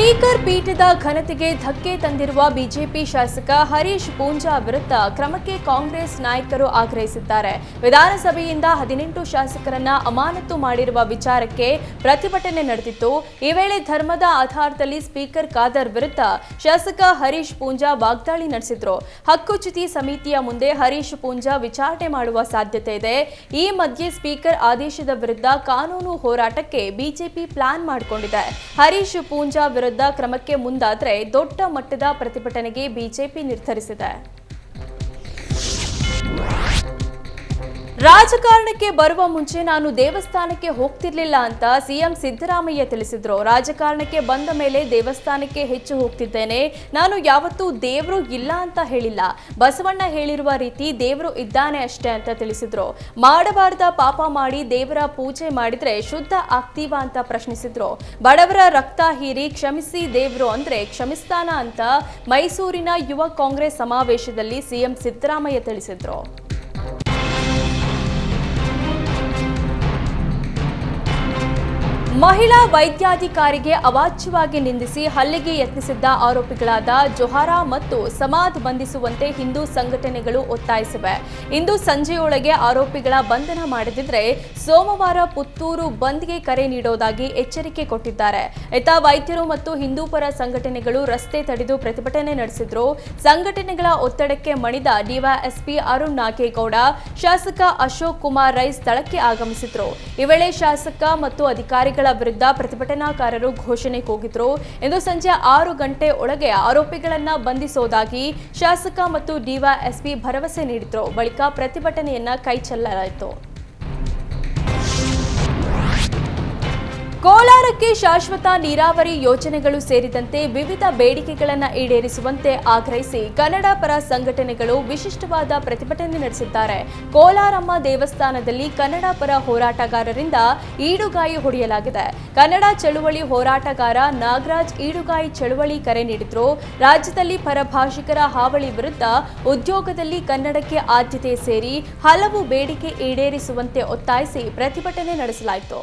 Speaker ಪೀಠದ ಘನತೆಗೆ ಧಕ್ಕೆ ತಂದಿರುವ ಬಿಜೆಪಿ ಶಾಸಕ ಹರೀಶ್ ಪೂಂಜಾ ವಿರುದ್ಧ ಕ್ರಮಕ್ಕೆ ಕಾಂಗ್ರೆಸ್ ನಾಯಕರು ಆಗ್ರಹಿಸಿದ್ದಾರೆ. ವಿಧಾನಸಭೆಯಿಂದ ಹದಿನೆಂಟು ಶಾಸಕರನ್ನ ಅಮಾನತು ಮಾಡಿರುವ ವಿಚಾರಕ್ಕೆ ಪ್ರತಿಭಟನೆ ನಡೆದಿತ್ತು. ಈ ವೇಳೆ ಧರ್ಮದ ಆಧಾರದಲ್ಲಿ ಸ್ಪೀಕರ್ ಖಾದರ್ ವಿರುದ್ಧ ಶಾಸಕ ಹರೀಶ್ ಪೂಂಜಾ ವಾಗ್ದಾಳಿ ನಡೆಸಿದ್ರು. ಹಕ್ಕುಚ್ಯುತಿ ಸಮಿತಿಯ ಮುಂದೆ ಹರೀಶ್ ಪೂಂಜಾ ವಿಚಾರಣೆ ಮಾಡುವ ಸಾಧ್ಯತೆ ಇದೆ. ಈ ಮಧ್ಯೆ ಸ್ಪೀಕರ್ ಆದೇಶದ ವಿರುದ್ಧ ಕಾನೂನು ಹೋರಾಟಕ್ಕೆ ಬಿಜೆಪಿ ಪ್ಲಾನ್ ಮಾಡಿಕೊಂಡಿದೆ. ಹರೀಶ್ ಪೂಂಜಾ ವಿರುದ್ಧ ಕ್ರಮಕ್ಕೆ ಮುಂದಾದರೆ ದೊಡ್ಡ ಮಟ್ಟದ ಪ್ರತಿಭಟನೆಗೆ ಬಿಜೆಪಿ ನಿರ್ಧರಿಸಿದೆ. ರಾಜಕಾರಣಕ್ಕೆ ಬರುವ ಮುಂಚೆ ನಾನು ದೇವಸ್ಥಾನಕ್ಕೆ ಹೋಗ್ತಿರ್ಲಿಲ್ಲ ಅಂತ ಸಿಎಂ ಸಿದ್ದರಾಮಯ್ಯ ತಿಳಿಸಿದ್ರು. ರಾಜಕಾರಣಕ್ಕೆ ಬಂದ ಮೇಲೆ ದೇವಸ್ಥಾನಕ್ಕೆ ಹೆಚ್ಚು ಹೋಗ್ತಿದ್ದೇನೆ. ನಾನು ಯಾವತ್ತೂ ದೇವರು ಇಲ್ಲ ಅಂತ ಹೇಳಿಲ್ಲ. ಬಸವಣ್ಣ ಹೇಳಿರುವ ರೀತಿ ದೇವರು ಇದ್ದಾನೆ ಅಷ್ಟೇ ಅಂತ ತಿಳಿಸಿದ್ರು. ಮಾಡಬಾರ್ದ ಪಾಪ ಮಾಡಿ ದೇವರ ಪೂಜೆ ಮಾಡಿದ್ರೆ ಶುದ್ಧ ಆಗ್ತೀವ ಅಂತ ಪ್ರಶ್ನಿಸಿದ್ರು. ಬಡವರ ರಕ್ತ ಹೀರಿ ಕ್ಷಮಿಸಿ ದೇವರು ಅಂದ್ರೆ ಕ್ಷಮಿಸ್ತಾನ ಅಂತ ಮೈಸೂರಿನ ಯುವ ಕಾಂಗ್ರೆಸ್ ಸಮಾವೇಶದಲ್ಲಿ ಸಿಎಂ ಸಿದ್ದರಾಮಯ್ಯ ತಿಳಿಸಿದ್ರು. ಮಹಿಳಾ ವೈದ್ಯಾಧಿಕಾರಿಗೆ ಅವಾಚ್ಯವಾಗಿ ನಿಂದಿಸಿ ಹಲ್ಲೆಗೆ ಯತ್ನಿಸಿದ್ದ ಆರೋಪಿಗಳಾದ ಜೊಹಾರಾ ಮತ್ತು ಸಮಾದ್ ಬಂಧಿಸುವಂತೆ ಹಿಂದೂ ಸಂಘಟನೆಗಳು ಒತ್ತಾಯಿಸಿವೆ. ಇಂದು ಸಂಜೆಯೊಳಗೆ ಆರೋಪಿಗಳ ಬಂಧನ ಮಾಡದಿದ್ರೆ ಸೋಮವಾರ ಪುತ್ತೂರು ಬಂದ್ಗೆ ಕರೆ ನೀಡೋದಾಗಿ ಎಚ್ಚರಿಕೆ ಕೊಟ್ಟಿದ್ದಾರೆ. ಇತ್ತ ವೈದ್ಯರು ಮತ್ತು ಹಿಂದೂ ಪರ ಸಂಘಟನೆಗಳು ರಸ್ತೆ ತಡೆದು ಪ್ರತಿಭಟನೆ ನಡೆಸಿದ್ರು. ಸಂಘಟನೆಗಳ ಒತ್ತಡಕ್ಕೆ ಮಣಿದ ಡಿವೈಎಸ್ಪಿ ಅರುಣ್ ನಾಗೇಗೌಡ, ಶಾಸಕ ಅಶೋಕ್ ಕುಮಾರ್ ರೈ ಸ್ಥಳಕ್ಕೆ ಆಗಮಿಸಿದ್ರು. ಈ ಶಾಸಕ ಮತ್ತು ಅಧಿಕಾರಿಗಳ ವಿರುದ್ಧ ಪ್ರತಿಭಟನಾಕಾರರು ಘೋಷಣೆ ಕೂಗಿದ್ರು. ಇಂದು ಸಂಜೆ ಆರು ಗಂಟೆ ಒಳಗೆ ಆರೋಪಿಗಳನ್ನ ಬಂಧಿಸೋದಾಗಿ ಶಾಸಕ ಮತ್ತು ಡಿವೈಎಸ್ಪಿ ಭರವಸೆ ನೀಡಿದ್ರು. ಬಳಿಕ ಪ್ರತಿಭಟನೆಯನ್ನ ಕೈಚೆಲ್ಲಲಾಯಿತು ಕೋಲಾರಕ್ಕೆ ಶಾಶ್ವತ ನೀರಾವರಿ ಯೋಜನೆಗಳು ಸೇರಿದಂತೆ ವಿವಿಧ ಬೇಡಿಕೆಗಳನ್ನು ಈಡೇರಿಸುವಂತೆ ಆಗ್ರಹಿಸಿ ಕನ್ನಡ ಪರ ಸಂಘಟನೆಗಳು ವಿಶಿಷ್ಟವಾದ ಪ್ರತಿಭಟನೆ ನಡೆಸಿದ್ದಾರೆ. ಕೋಲಾರಮ್ಮ ದೇವಸ್ಥಾನದಲ್ಲಿ ಕನ್ನಡ ಪರ ಹೋರಾಟಗಾರರಿಂದ ಈಡುಗಾಯಿ ಹೊಡೆಯಲಾಗಿದೆ. ಕನ್ನಡ ಚಳುವಳಿ ಹೋರಾಟಗಾರ ನಾಗರಾಜ್ ಈಡುಗಾಯಿ ಚಳುವಳಿ ಕರೆ ನೀಡಿದ್ರು. ರಾಜ್ಯದಲ್ಲಿ ಪರಭಾಷಿಕರ ಹಾವಳಿ ವಿರುದ್ಧ ಉದ್ಯೋಗದಲ್ಲಿ ಕನ್ನಡಕ್ಕೆ ಆದ್ಯತೆ ಸೇರಿ ಹಲವು ಬೇಡಿಕೆ ಈಡೇರಿಸುವಂತೆ ಒತ್ತಾಯಿಸಿ ಪ್ರತಿಭಟನೆ ನಡೆಸಲಾಯಿತು.